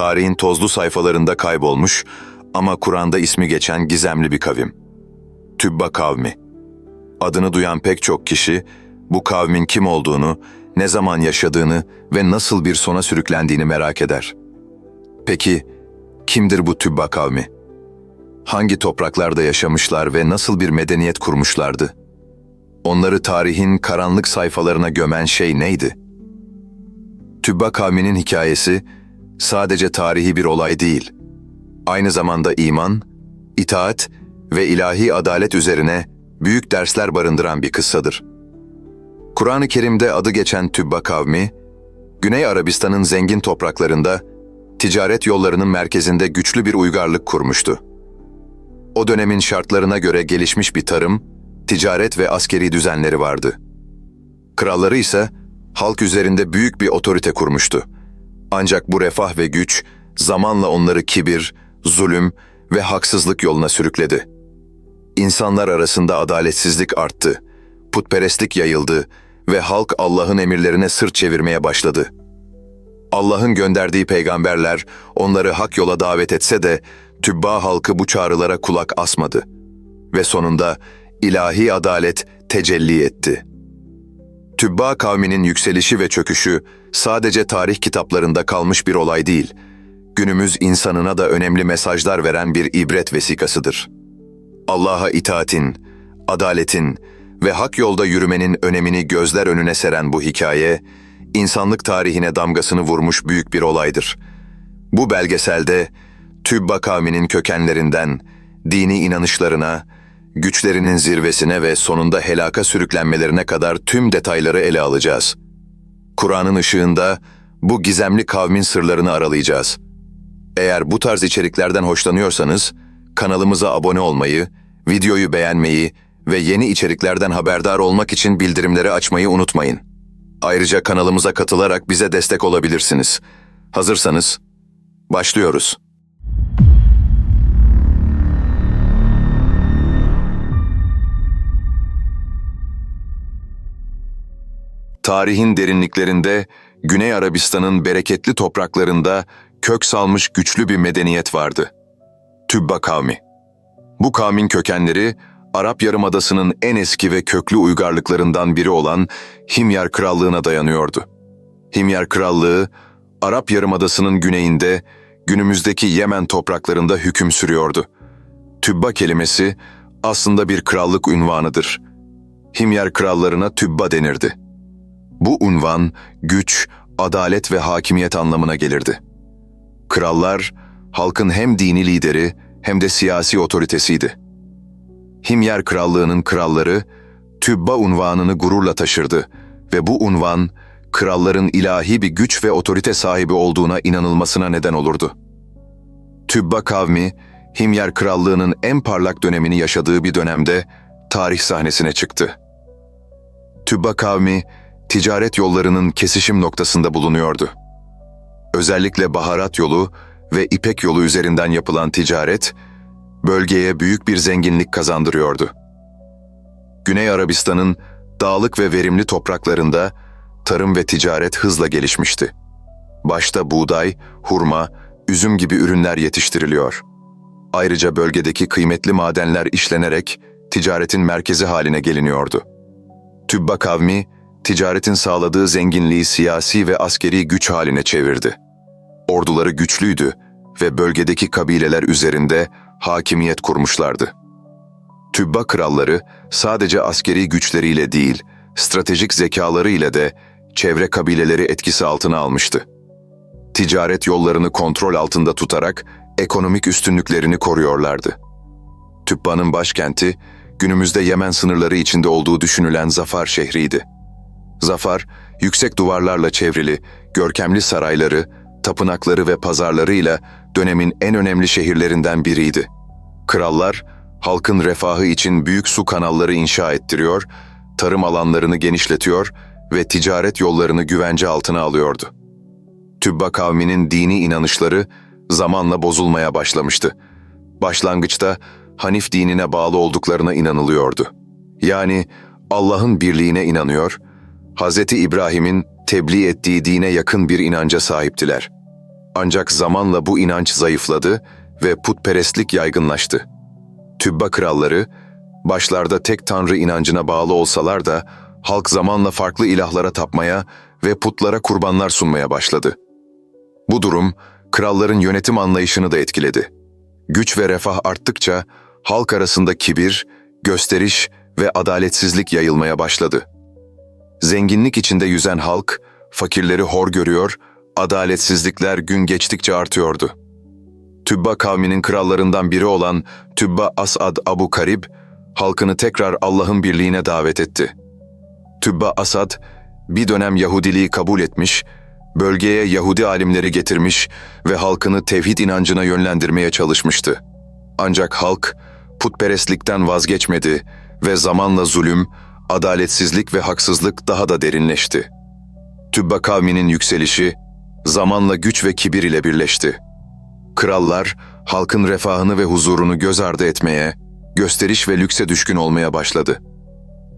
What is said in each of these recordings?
tarihin tozlu sayfalarında kaybolmuş ama Kur'an'da ismi geçen gizemli bir kavim. Tübba kavmi. Adını duyan pek çok kişi bu kavmin kim olduğunu, ne zaman yaşadığını ve nasıl bir sona sürüklendiğini merak eder. Peki kimdir bu Tübba kavmi? Hangi topraklarda yaşamışlar ve nasıl bir medeniyet kurmuşlardı? Onları tarihin karanlık sayfalarına gömen şey neydi? Tübba kavminin hikayesi sadece tarihi bir olay değil. Aynı zamanda iman, itaat ve ilahi adalet üzerine büyük dersler barındıran bir kıssadır. Kur'an-ı Kerim'de adı geçen Tübba kavmi, Güney Arabistan'ın zengin topraklarında ticaret yollarının merkezinde güçlü bir uygarlık kurmuştu. O dönemin şartlarına göre gelişmiş bir tarım, ticaret ve askeri düzenleri vardı. Kralları ise halk üzerinde büyük bir otorite kurmuştu. Ancak bu refah ve güç zamanla onları kibir, zulüm ve haksızlık yoluna sürükledi. İnsanlar arasında adaletsizlik arttı, putperestlik yayıldı ve halk Allah'ın emirlerine sırt çevirmeye başladı. Allah'ın gönderdiği peygamberler onları hak yola davet etse de Tübba halkı bu çağrılara kulak asmadı ve sonunda ilahi adalet tecelli etti. Tübba kavminin yükselişi ve çöküşü sadece tarih kitaplarında kalmış bir olay değil, günümüz insanına da önemli mesajlar veren bir ibret vesikasıdır. Allah'a itaatin, adaletin ve hak yolda yürümenin önemini gözler önüne seren bu hikaye, insanlık tarihine damgasını vurmuş büyük bir olaydır. Bu belgeselde Tübba kavminin kökenlerinden, dini inanışlarına, güçlerinin zirvesine ve sonunda helaka sürüklenmelerine kadar tüm detayları ele alacağız. Kur'an'ın ışığında bu gizemli kavmin sırlarını aralayacağız. Eğer bu tarz içeriklerden hoşlanıyorsanız, kanalımıza abone olmayı, videoyu beğenmeyi ve yeni içeriklerden haberdar olmak için bildirimleri açmayı unutmayın. Ayrıca kanalımıza katılarak bize destek olabilirsiniz. Hazırsanız, başlıyoruz. Tarihin derinliklerinde, Güney Arabistan'ın bereketli topraklarında kök salmış güçlü bir medeniyet vardı. Tübba kavmi. Bu kavmin kökenleri, Arap Yarımadası'nın en eski ve köklü uygarlıklarından biri olan Himyar Krallığı'na dayanıyordu. Himyar Krallığı, Arap Yarımadası'nın güneyinde, günümüzdeki Yemen topraklarında hüküm sürüyordu. Tübba kelimesi aslında bir krallık unvanıdır. Himyar krallarına Tübba denirdi. Bu unvan güç, adalet ve hakimiyet anlamına gelirdi. Krallar, halkın hem dini lideri hem de siyasi otoritesiydi. Himyar Krallığı'nın kralları, Tübba unvanını gururla taşırdı ve bu unvan, kralların ilahi bir güç ve otorite sahibi olduğuna inanılmasına neden olurdu. Tübba kavmi, Himyar Krallığı'nın en parlak dönemini yaşadığı bir dönemde tarih sahnesine çıktı. Tübba kavmi, ticaret yollarının kesişim noktasında bulunuyordu. Özellikle baharat yolu ve ipek yolu üzerinden yapılan ticaret, bölgeye büyük bir zenginlik kazandırıyordu. Güney Arabistan'ın dağlık ve verimli topraklarında tarım ve ticaret hızla gelişmişti. Başta buğday, hurma, üzüm gibi ürünler yetiştiriliyor. Ayrıca bölgedeki kıymetli madenler işlenerek ticaretin merkezi haline geliniyordu. Tübba kavmi, ticaretin sağladığı zenginliği siyasi ve askeri güç haline çevirdi. Orduları güçlüydü ve bölgedeki kabileler üzerinde hakimiyet kurmuşlardı. Tübba kralları sadece askeri güçleriyle değil, stratejik zekaları ile de çevre kabileleri etkisi altına almıştı. Ticaret yollarını kontrol altında tutarak ekonomik üstünlüklerini koruyorlardı. Tübba'nın başkenti, günümüzde Yemen sınırları içinde olduğu düşünülen Zafar şehriydi. Zafar, yüksek duvarlarla çevrili, görkemli sarayları, tapınakları ve pazarlarıyla dönemin en önemli şehirlerinden biriydi. Krallar, halkın refahı için büyük su kanalları inşa ettiriyor, tarım alanlarını genişletiyor ve ticaret yollarını güvence altına alıyordu. Tübba kavminin dini inanışları zamanla bozulmaya başlamıştı. Başlangıçta Hanif dinine bağlı olduklarına inanılıyordu. Yani Allah'ın birliğine inanıyor, Hz. İbrahim'in tebliğ ettiği dine yakın bir inanca sahiptiler. Ancak zamanla bu inanç zayıfladı ve putperestlik yaygınlaştı. Tübba kralları, başlarda tek tanrı inancına bağlı olsalar da halk zamanla farklı ilahlara tapmaya ve putlara kurbanlar sunmaya başladı. Bu durum kralların yönetim anlayışını da etkiledi. Güç ve refah arttıkça halk arasında kibir, gösteriş ve adaletsizlik yayılmaya başladı. Zenginlik içinde yüzen halk, fakirleri hor görüyor, adaletsizlikler gün geçtikçe artıyordu. Tübba kavminin krallarından biri olan Tübba Asad Abu Karib, halkını tekrar Allah'ın birliğine davet etti. Tübba Asad, bir dönem Yahudiliği kabul etmiş, bölgeye Yahudi alimleri getirmiş ve halkını tevhid inancına yönlendirmeye çalışmıştı. Ancak halk putperestlikten vazgeçmedi ve zamanla zulüm, adaletsizlik ve haksızlık daha da derinleşti. Tübba kavminin yükselişi zamanla güç ve kibir ile birleşti. Krallar halkın refahını ve huzurunu göz ardı etmeye, gösteriş ve lükse düşkün olmaya başladı.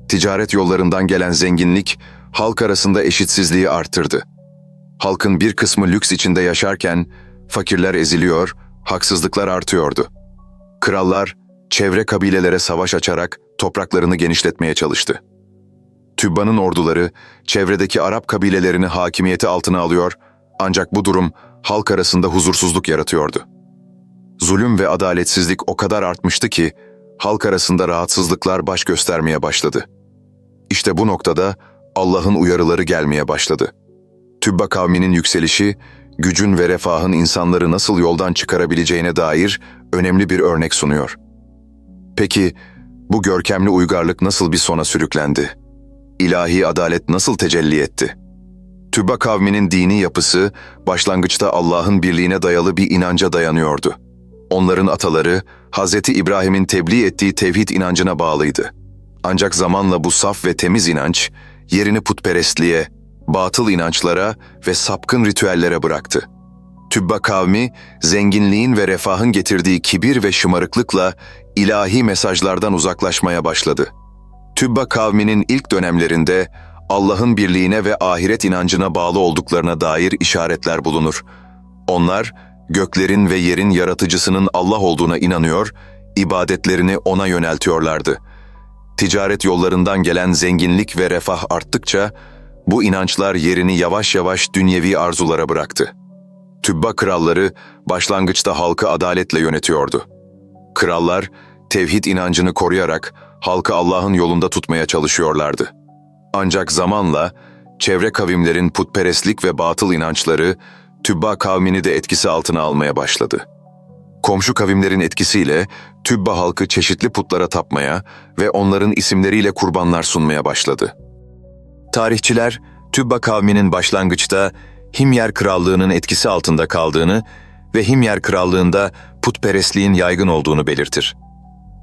Ticaret yollarından gelen zenginlik halk arasında eşitsizliği arttırdı. Halkın bir kısmı lüks içinde yaşarken fakirler eziliyor, haksızlıklar artıyordu. Krallar çevre kabilelere savaş açarak topraklarını genişletmeye çalıştı. Tübba'nın orduları çevredeki Arap kabilelerini hakimiyeti altına alıyor ancak bu durum halk arasında huzursuzluk yaratıyordu. Zulüm ve adaletsizlik o kadar artmıştı ki halk arasında rahatsızlıklar baş göstermeye başladı. İşte bu noktada Allah'ın uyarıları gelmeye başladı. Tübba kavminin yükselişi, gücün ve refahın insanları nasıl yoldan çıkarabileceğine dair önemli bir örnek sunuyor. Peki bu görkemli uygarlık nasıl bir sona sürüklendi? İlahi adalet nasıl tecelli etti? Tübba kavminin dini yapısı başlangıçta Allah'ın birliğine dayalı bir inanca dayanıyordu. Onların ataları Hz. İbrahim'in tebliğ ettiği tevhid inancına bağlıydı. Ancak zamanla bu saf ve temiz inanç yerini putperestliğe, batıl inançlara ve sapkın ritüellere bıraktı. Tübba kavmi, zenginliğin ve refahın getirdiği kibir ve şımarıklıkla ilahi mesajlardan uzaklaşmaya başladı. Tübba kavminin ilk dönemlerinde Allah'ın birliğine ve ahiret inancına bağlı olduklarına dair işaretler bulunur. Onlar, göklerin ve yerin yaratıcısının Allah olduğuna inanıyor, ibadetlerini O'na yöneltiyorlardı. Ticaret yollarından gelen zenginlik ve refah arttıkça, bu inançlar yerini yavaş yavaş dünyevi arzulara bıraktı. Tübba kralları başlangıçta halkı adaletle yönetiyordu. Krallar, tevhid inancını koruyarak halkı Allah'ın yolunda tutmaya çalışıyorlardı. Ancak zamanla çevre kavimlerin putperestlik ve batıl inançları Tübba kavmini de etkisi altına almaya başladı. Komşu kavimlerin etkisiyle Tübba halkı çeşitli putlara tapmaya ve onların isimleriyle kurbanlar sunmaya başladı. Tarihçiler, Tübba kavminin başlangıçta Himyer Krallığı'nın etkisi altında kaldığını ve Himyer Krallığı'nda putperestliğin yaygın olduğunu belirtir.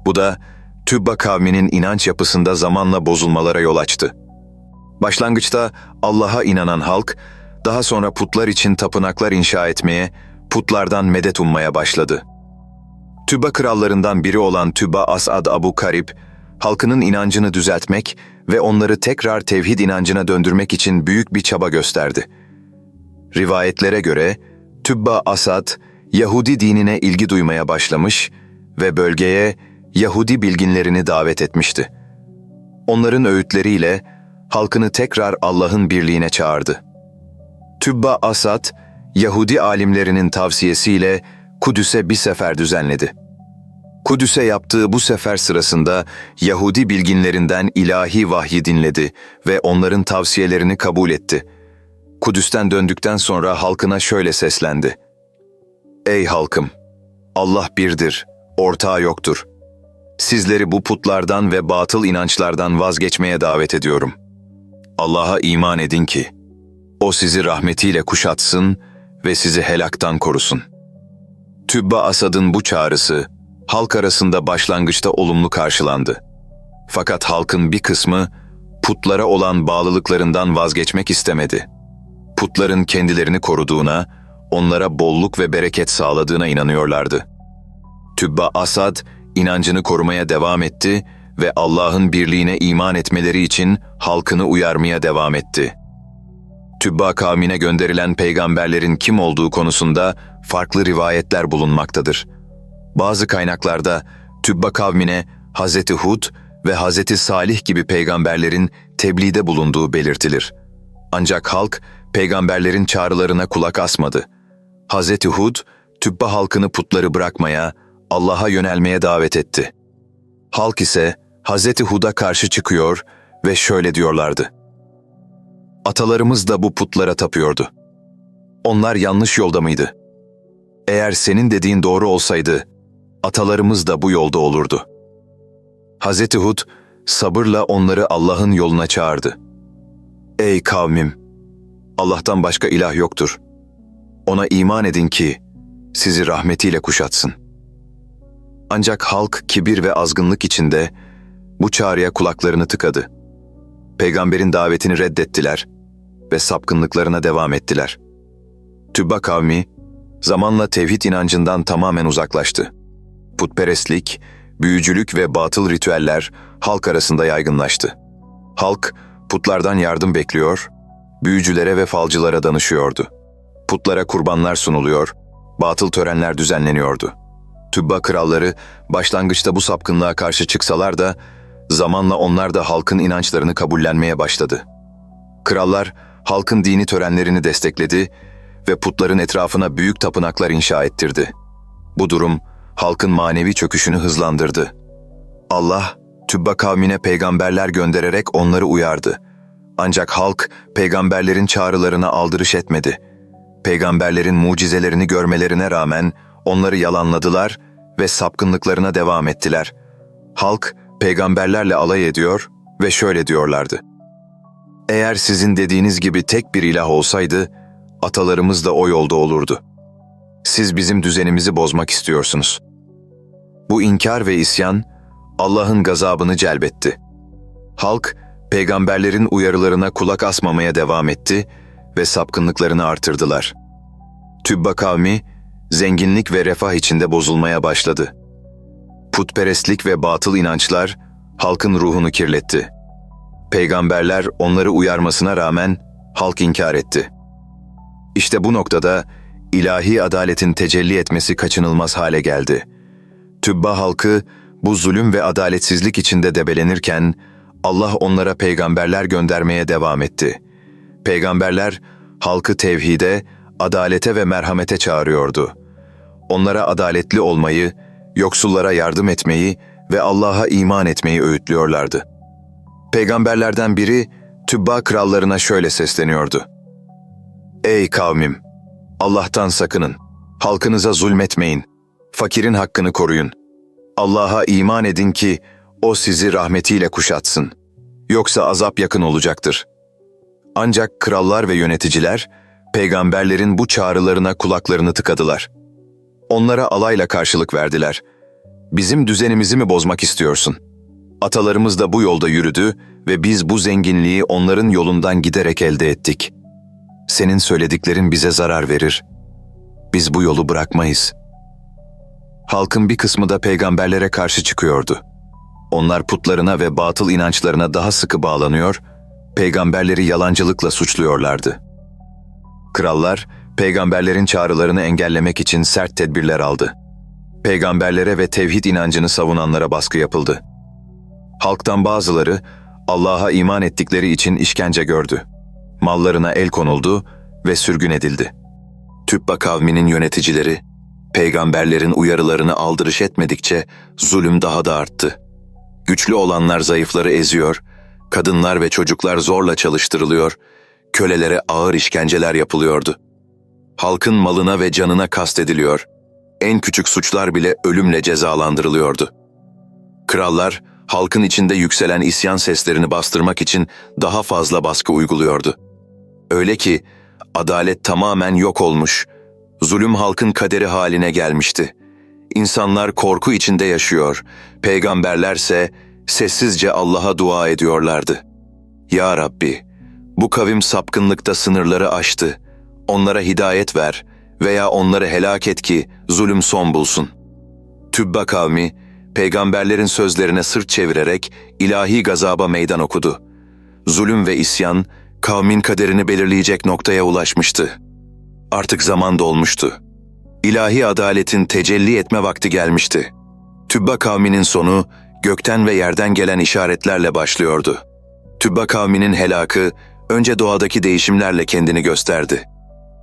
Bu da Tübba kavminin inanç yapısında zamanla bozulmalara yol açtı. Başlangıçta Allah'a inanan halk, daha sonra putlar için tapınaklar inşa etmeye, putlardan medet ummaya başladı. Tüba krallarından biri olan Tüba Asad Abu Karib, halkının inancını düzeltmek ve onları tekrar tevhid inancına döndürmek için büyük bir çaba gösterdi. Rivayetlere göre Tübba Asad, Yahudi dinine ilgi duymaya başlamış ve bölgeye Yahudi bilginlerini davet etmişti. Onların öğütleriyle halkını tekrar Allah'ın birliğine çağırdı. Tübba Asad, Yahudi alimlerinin tavsiyesiyle Kudüs'e bir sefer düzenledi. Kudüs'e yaptığı bu sefer sırasında Yahudi bilginlerinden ilahi vahyi dinledi ve onların tavsiyelerini kabul etti. Kudüs'ten döndükten sonra halkına şöyle seslendi. Ey halkım! Allah birdir, ortağı yoktur. Sizleri bu putlardan ve batıl inançlardan vazgeçmeye davet ediyorum. Allah'a iman edin ki, O sizi rahmetiyle kuşatsın ve sizi helaktan korusun. Tübba Asad'ın bu çağrısı, halk arasında başlangıçta olumlu karşılandı. Fakat halkın bir kısmı, putlara olan bağlılıklarından vazgeçmek istemedi. Putların kendilerini koruduğuna, onlara bolluk ve bereket sağladığına inanıyorlardı. Tübba Asad, inancını korumaya devam etti ve Allah'ın birliğine iman etmeleri için halkını uyarmaya devam etti. Tübba kavmine gönderilen peygamberlerin kim olduğu konusunda farklı rivayetler bulunmaktadır. Bazı kaynaklarda Tübba kavmine Hz. Hud ve Hz. Salih gibi peygamberlerin tebliğde bulunduğu belirtilir. Ancak halk peygamberlerin çağrılarına kulak asmadı. Hz. Hud, Tübba halkını putları bırakmaya, Allah'a yönelmeye davet etti. Halk ise Hz. Hud'a karşı çıkıyor ve şöyle diyorlardı. Atalarımız da bu putlara tapıyordu. Onlar yanlış yolda mıydı? Eğer senin dediğin doğru olsaydı, atalarımız da bu yolda olurdu. Hz. Hud sabırla onları Allah'ın yoluna çağırdı. Ey kavmim! Allah'tan başka ilah yoktur. Ona iman edin ki sizi rahmetiyle kuşatsın. Ancak halk kibir ve azgınlık içinde bu çağrıya kulaklarını tıkadı. Peygamberin davetini reddettiler ve sapkınlıklarına devam ettiler. Tübba kavmi zamanla tevhid inancından tamamen uzaklaştı. Putperestlik, büyücülük ve batıl ritüeller halk arasında yaygınlaştı. Halk putlardan yardım bekliyor, büyücülere ve falcılara danışıyordu. Putlara kurbanlar sunuluyor, batıl törenler düzenleniyordu. Tübba kralları başlangıçta bu sapkınlığa karşı çıksalar da zamanla onlar da halkın inançlarını kabullenmeye başladı. Krallar halkın dini törenlerini destekledi ve putların etrafına büyük tapınaklar inşa ettirdi. Bu durum halkın manevi çöküşünü hızlandırdı. Allah, Tübba kavmine peygamberler göndererek onları uyardı. Ancak halk peygamberlerin çağrılarına aldırış etmedi. Peygamberlerin mucizelerini görmelerine rağmen onları yalanladılar ve sapkınlıklarına devam ettiler. Halk peygamberlerle alay ediyor ve şöyle diyorlardı. Eğer sizin dediğiniz gibi tek bir ilah olsaydı, atalarımız da o yolda olurdu. Siz bizim düzenimizi bozmak istiyorsunuz. Bu inkar ve isyan Allah'ın gazabını celbetti. Halk peygamberlerin uyarılarına kulak asmamaya devam etti ve sapkınlıklarını artırdılar. Tübba kavmi zenginlik ve refah içinde bozulmaya başladı. Putperestlik ve batıl inançlar halkın ruhunu kirletti. Peygamberler onları uyarmasına rağmen halk inkar etti. İşte bu noktada ilahi adaletin tecelli etmesi kaçınılmaz hale geldi. Tübba halkı bu zulüm ve adaletsizlik içinde debelenirken Allah onlara peygamberler göndermeye devam etti. Peygamberler halkı tevhide, adalete ve merhamete çağırıyordu. Onlara adaletli olmayı, yoksullara yardım etmeyi ve Allah'a iman etmeyi öğütlüyorlardı. Peygamberlerden biri Tübba krallarına şöyle sesleniyordu. Ey kavmim! Allah'tan sakının. Halkınıza zulmetmeyin. Fakirin hakkını koruyun. Allah'a iman edin ki O sizi rahmetiyle kuşatsın. Yoksa azap yakın olacaktır. Ancak krallar ve yöneticiler, peygamberlerin bu çağrılarına kulaklarını tıkadılar. Onlara alayla karşılık verdiler. Bizim düzenimizi mi bozmak istiyorsun? Atalarımız da bu yolda yürüdü ve biz bu zenginliği onların yolundan giderek elde ettik. Senin söylediklerin bize zarar verir. Biz bu yolu bırakmayız. Halkın bir kısmı da peygamberlere karşı çıkıyordu. Onlar putlarına ve batıl inançlarına daha sıkı bağlanıyor, peygamberleri yalancılıkla suçluyorlardı. Krallar, peygamberlerin çağrılarını engellemek için sert tedbirler aldı. Peygamberlere ve tevhid inancını savunanlara baskı yapıldı. Halktan bazıları Allah'a iman ettikleri için işkence gördü. Mallarına el konuldu ve sürgün edildi. Tübba kavminin yöneticileri, peygamberlerin uyarılarını aldırış etmedikçe zulüm daha da arttı. Güçlü olanlar zayıfları eziyor, kadınlar ve çocuklar zorla çalıştırılıyor, kölelere ağır işkenceler yapılıyordu. Halkın malına ve canına kastediliyor, en küçük suçlar bile ölümle cezalandırılıyordu. Krallar, halkın içinde yükselen isyan seslerini bastırmak için daha fazla baskı uyguluyordu. Öyle ki adalet tamamen yok olmuş, zulüm halkın kaderi haline gelmişti. İnsanlar korku içinde yaşıyor, peygamberlerse sessizce Allah'a dua ediyorlardı. Ya Rabbi, bu kavim sapkınlıkta sınırları aştı. Onlara hidayet ver veya onları helak et ki zulüm son bulsun. Tübba kavmi, peygamberlerin sözlerine sırt çevirerek ilahi gazaba meydan okudu. Zulüm ve isyan, Kavmin kaderini belirleyecek noktaya ulaşmıştı. Artık zaman dolmuştu. İlahi adaletin tecelli etme vakti gelmişti. Tübba kavminin sonu gökten ve yerden gelen işaretlerle başlıyordu. Tübba kavminin helakı önce doğadaki değişimlerle kendini gösterdi.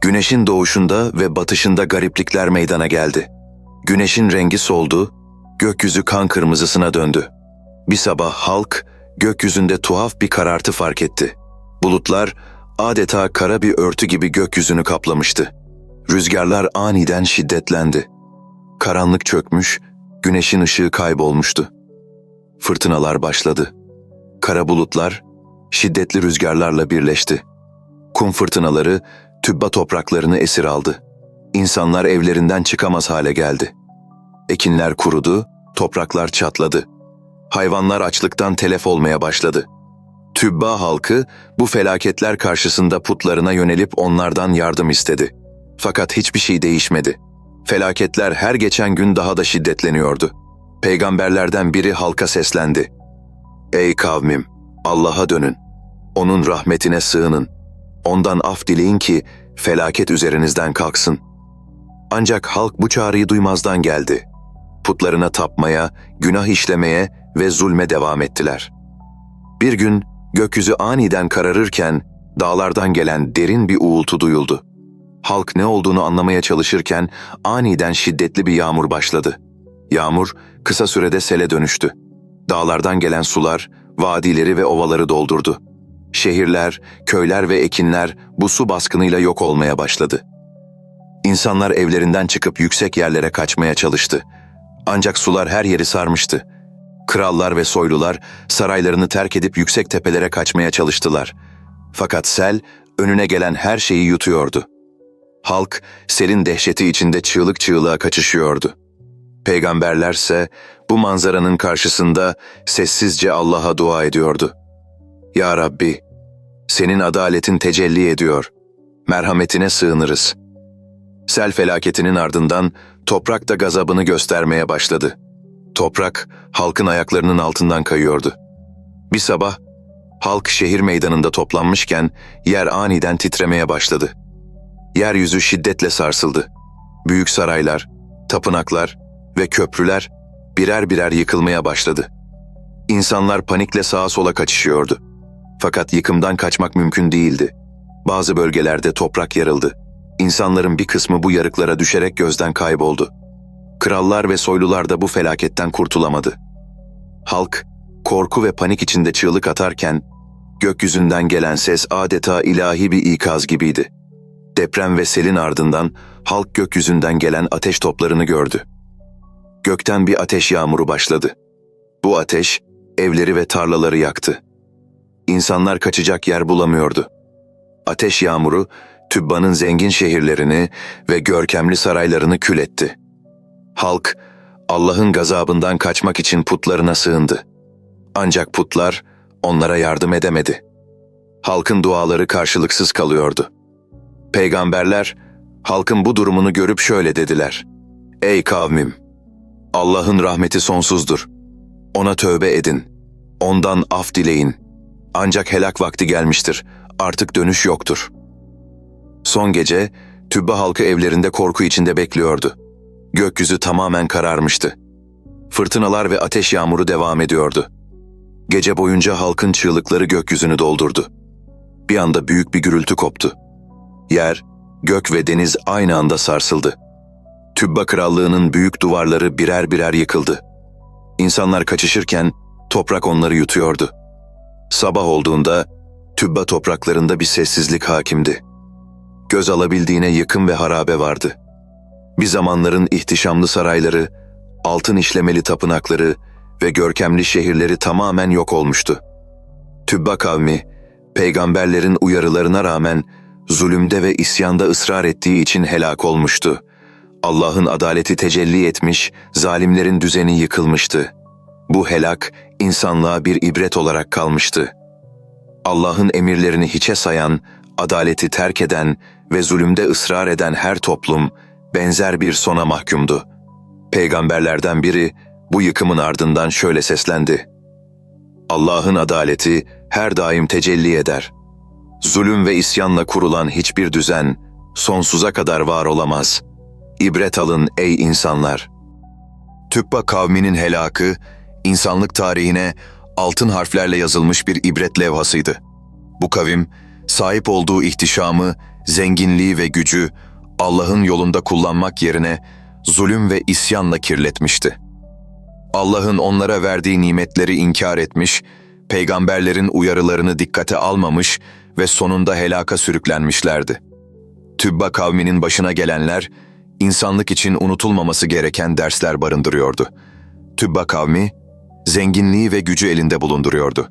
Güneşin doğuşunda ve batışında gariplikler meydana geldi. Güneşin rengi soldu, gökyüzü kan kırmızısına döndü. Bir sabah halk gökyüzünde tuhaf bir karartı fark etti. Bulutlar adeta kara bir örtü gibi gökyüzünü kaplamıştı. Rüzgarlar aniden şiddetlendi. Karanlık çökmüş, güneşin ışığı kaybolmuştu. Fırtınalar başladı. Kara bulutlar şiddetli rüzgarlarla birleşti. Kum fırtınaları tübba topraklarını esir aldı. İnsanlar evlerinden çıkamaz hale geldi. Ekinler kurudu, topraklar çatladı. Hayvanlar açlıktan telef olmaya başladı. Tübba halkı bu felaketler karşısında putlarına yönelip onlardan yardım istedi. Fakat hiçbir şey değişmedi. Felaketler her geçen gün daha da şiddetleniyordu. Peygamberlerden biri halka seslendi. Ey kavmim, Allah'a dönün. Onun rahmetine sığının. Ondan af dileyin ki felaket üzerinizden kalksın. Ancak halk bu çağrıyı duymazdan geldi. Putlarına tapmaya, günah işlemeye ve zulme devam ettiler. Bir gün gökyüzü aniden kararırken dağlardan gelen derin bir uğultu duyuldu. Halk ne olduğunu anlamaya çalışırken aniden şiddetli bir yağmur başladı. Yağmur kısa sürede sele dönüştü. Dağlardan gelen sular vadileri ve ovaları doldurdu. Şehirler, köyler ve ekinler bu su baskınıyla yok olmaya başladı. İnsanlar evlerinden çıkıp yüksek yerlere kaçmaya çalıştı. Ancak sular her yeri sarmıştı. Krallar ve soylular saraylarını terk edip yüksek tepelere kaçmaya çalıştılar. Fakat sel önüne gelen her şeyi yutuyordu. Halk selin dehşeti içinde çığlık çığlığa kaçışıyordu. Peygamberlerse bu manzaranın karşısında sessizce Allah'a dua ediyordu. Ya Rabbi, senin adaletin tecelli ediyor. Merhametine sığınırız. Sel felaketinin ardından toprak da gazabını göstermeye başladı. Toprak halkın ayaklarının altından kayıyordu. Bir sabah halk şehir meydanında toplanmışken yer aniden titremeye başladı. Yeryüzü şiddetle sarsıldı. Büyük saraylar, tapınaklar ve köprüler birer birer yıkılmaya başladı. İnsanlar panikle sağa sola kaçışıyordu. Fakat yıkımdan kaçmak mümkün değildi. Bazı bölgelerde toprak yarıldı. İnsanların bir kısmı bu yarıklara düşerek gözden kayboldu. Krallar ve soylular da bu felaketten kurtulamadı. Halk, korku ve panik içinde çığlık atarken, gökyüzünden gelen ses adeta ilahi bir ikaz gibiydi. Deprem ve selin ardından halk gökyüzünden gelen ateş toplarını gördü. Gökten bir ateş yağmuru başladı. Bu ateş evleri ve tarlaları yaktı. İnsanlar kaçacak yer bulamıyordu. Ateş yağmuru Tübba'nın zengin şehirlerini ve görkemli saraylarını kül etti. Halk Allah'ın gazabından kaçmak için putlarına sığındı. Ancak putlar onlara yardım edemedi. Halkın duaları karşılıksız kalıyordu. Peygamberler halkın bu durumunu görüp şöyle dediler. Ey kavmim! Allah'ın rahmeti sonsuzdur. Ona tövbe edin. Ondan af dileyin. Ancak helak vakti gelmiştir. Artık dönüş yoktur. Son gece Tübba halkı evlerinde korku içinde bekliyordu. Gökyüzü tamamen kararmıştı. Fırtınalar ve ateş yağmuru devam ediyordu. Gece boyunca halkın çığlıkları gökyüzünü doldurdu. Bir anda büyük bir gürültü koptu. Yer, gök ve deniz aynı anda sarsıldı. Tübba krallığının büyük duvarları birer birer yıkıldı. İnsanlar kaçışırken toprak onları yutuyordu. Sabah olduğunda Tübba topraklarında bir sessizlik hakimdi. Göz alabildiğine yıkım ve harabe vardı. Bir zamanların ihtişamlı sarayları, altın işlemeli tapınakları ve görkemli şehirleri tamamen yok olmuştu. Tübba kavmi, peygamberlerin uyarılarına rağmen zulümde ve isyanda ısrar ettiği için helak olmuştu. Allah'ın adaleti tecelli etmiş, zalimlerin düzeni yıkılmıştı. Bu helak insanlığa bir ibret olarak kalmıştı. Allah'ın emirlerini hiçe sayan, adaleti terk eden ve zulümde ısrar eden her toplum benzer bir sona mahkumdu. Peygamberlerden biri bu yıkımın ardından şöyle seslendi. Allah'ın adaleti her daim tecelli eder. Zulüm ve isyanla kurulan hiçbir düzen sonsuza kadar var olamaz. İbret alın ey insanlar. Tübba kavminin helakı, insanlık tarihine altın harflerle yazılmış bir ibret levhasıydı. Bu kavim, sahip olduğu ihtişamı, zenginliği ve gücü Allah'ın yolunda kullanmak yerine zulüm ve isyanla kirletmişti. Allah'ın onlara verdiği nimetleri inkar etmiş, peygamberlerin uyarılarını dikkate almamış ve sonunda helaka sürüklenmişlerdi. Tübba kavminin başına gelenler, insanlık için unutulmaması gereken dersler barındırıyordu. Tübba kavmi, zenginliği ve gücü elinde bulunduruyordu.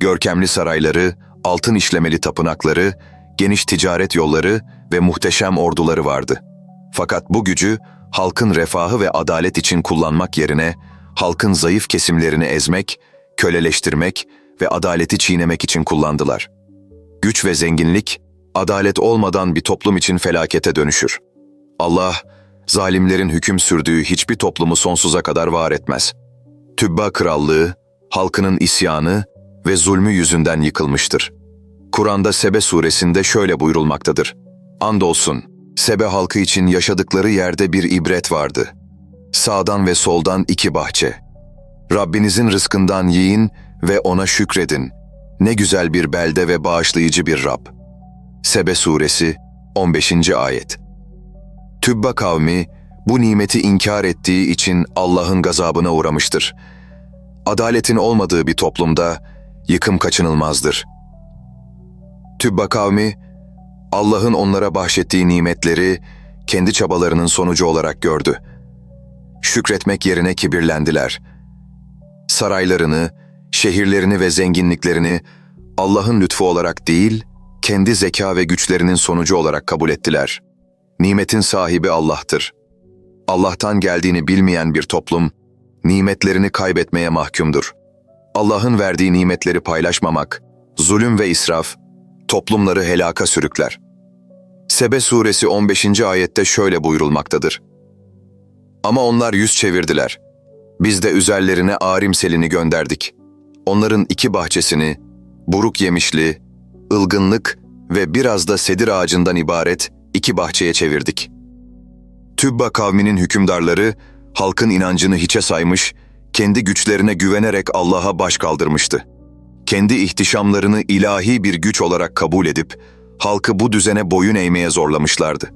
Görkemli sarayları, altın işlemeli tapınakları, geniş ticaret yolları ve muhteşem orduları vardı. Fakat bu gücü halkın refahı ve adalet için kullanmak yerine halkın zayıf kesimlerini ezmek, köleleştirmek ve adaleti çiğnemek için kullandılar. Güç ve zenginlik, adalet olmadan bir toplum için felakete dönüşür. Allah, zalimlerin hüküm sürdüğü hiçbir toplumu sonsuza kadar var etmez. Tübba krallığı, halkının isyanı ve zulmü yüzünden yıkılmıştır. Kur'an'da Sebe suresinde şöyle buyurulmaktadır. Andolsun, Sebe halkı için yaşadıkları yerde bir ibret vardı. Sağdan ve soldan iki bahçe. Rabbinizin rızkından yiyin ve ona şükredin. Ne güzel bir belde ve bağışlayıcı bir Rab. Sebe suresi 15. ayet. Tübba kavmi bu nimeti inkar ettiği için Allah'ın gazabına uğramıştır. Adaletin olmadığı bir toplumda yıkım kaçınılmazdır. Tübba kavmi Allah'ın onlara bahşettiği nimetleri kendi çabalarının sonucu olarak gördü. Şükretmek yerine kibirlendiler. Saraylarını, şehirlerini ve zenginliklerini Allah'ın lütfu olarak değil, kendi zeka ve güçlerinin sonucu olarak kabul ettiler. Nimetin sahibi Allah'tır. Allah'tan geldiğini bilmeyen bir toplum, nimetlerini kaybetmeye mahkumdur. Allah'ın verdiği nimetleri paylaşmamak, zulüm ve israf, toplumları helaka sürükler. Sebe suresi 15. ayette şöyle buyurulmaktadır. Ama onlar yüz çevirdiler. Biz de üzerlerine arim selini gönderdik. Onların iki bahçesini, buruk yemişli, ılgınlık ve biraz da sedir ağacından ibaret iki bahçeye çevirdik. Tübba kavminin hükümdarları, halkın inancını hiçe saymış, kendi güçlerine güvenerek Allah'a baş kaldırmıştı kendi ihtişamlarını ilahi bir güç olarak kabul edip halkı bu düzene boyun eğmeye zorlamışlardı.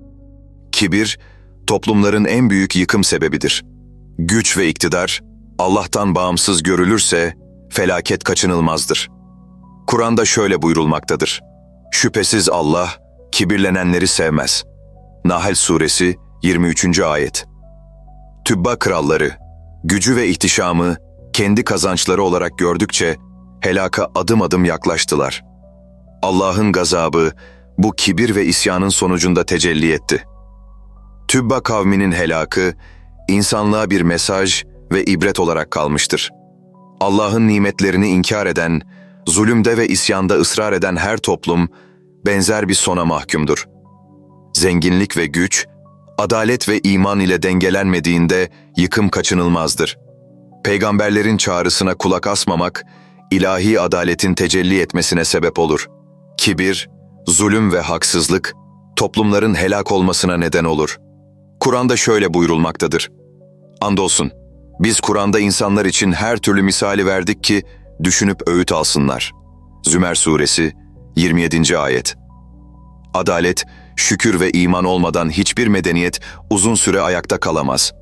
Kibir, toplumların en büyük yıkım sebebidir. Güç ve iktidar, Allah'tan bağımsız görülürse felaket kaçınılmazdır. Kur'an'da şöyle buyurulmaktadır. Şüphesiz Allah, kibirlenenleri sevmez. Nahl Suresi 23. Ayet Tübba kralları, gücü ve ihtişamı kendi kazançları olarak gördükçe helaka adım adım yaklaştılar. Allah'ın gazabı bu kibir ve isyanın sonucunda tecelli etti. Tübba kavminin helakı insanlığa bir mesaj ve ibret olarak kalmıştır. Allah'ın nimetlerini inkar eden, zulümde ve isyanda ısrar eden her toplum benzer bir sona mahkumdur. Zenginlik ve güç, adalet ve iman ile dengelenmediğinde yıkım kaçınılmazdır. Peygamberlerin çağrısına kulak asmamak, ilahi adaletin tecelli etmesine sebep olur. Kibir, zulüm ve haksızlık toplumların helak olmasına neden olur. Kur'an'da şöyle buyurulmaktadır. Andolsun, biz Kur'an'da insanlar için her türlü misali verdik ki düşünüp öğüt alsınlar. Zümer Suresi 27. Ayet Adalet, şükür ve iman olmadan hiçbir medeniyet uzun süre ayakta kalamaz.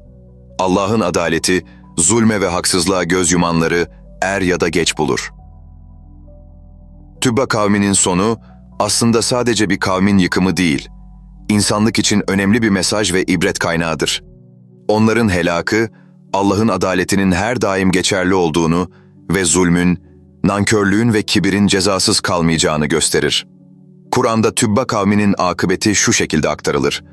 Allah'ın adaleti, zulme ve haksızlığa göz yumanları er ya da geç bulur. Tübba kavminin sonu aslında sadece bir kavmin yıkımı değil, insanlık için önemli bir mesaj ve ibret kaynağıdır. Onların helakı, Allah'ın adaletinin her daim geçerli olduğunu ve zulmün, nankörlüğün ve kibirin cezasız kalmayacağını gösterir. Kur'an'da Tübba kavminin akıbeti şu şekilde aktarılır.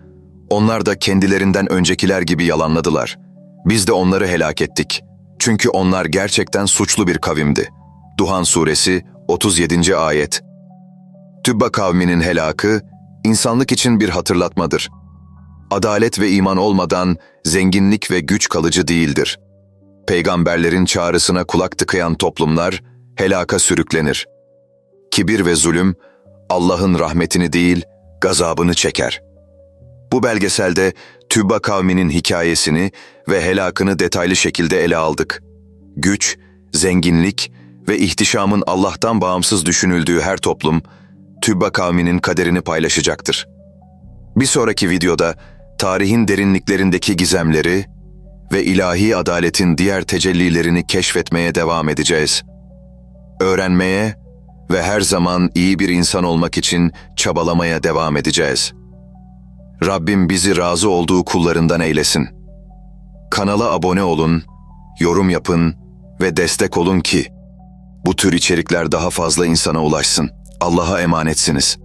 Onlar da kendilerinden öncekiler gibi yalanladılar. Biz de onları helak ettik. Çünkü onlar gerçekten suçlu bir kavimdi. Duhan Suresi 37. Ayet Tübba kavminin helakı, insanlık için bir hatırlatmadır. Adalet ve iman olmadan zenginlik ve güç kalıcı değildir. Peygamberlerin çağrısına kulak tıkayan toplumlar helaka sürüklenir. Kibir ve zulüm, Allah'ın rahmetini değil, gazabını çeker. Bu belgeselde Tübba kavminin hikayesini ve helakını detaylı şekilde ele aldık. Güç, zenginlik ve ihtişamın Allah'tan bağımsız düşünüldüğü her toplum, Tübba kavminin kaderini paylaşacaktır. Bir sonraki videoda tarihin derinliklerindeki gizemleri ve ilahi adaletin diğer tecellilerini keşfetmeye devam edeceğiz. Öğrenmeye ve her zaman iyi bir insan olmak için çabalamaya devam edeceğiz. Rabbim bizi razı olduğu kullarından eylesin. Kanala abone olun, yorum yapın ve destek olun ki bu tür içerikler daha fazla insana ulaşsın. Allah'a emanetsiniz.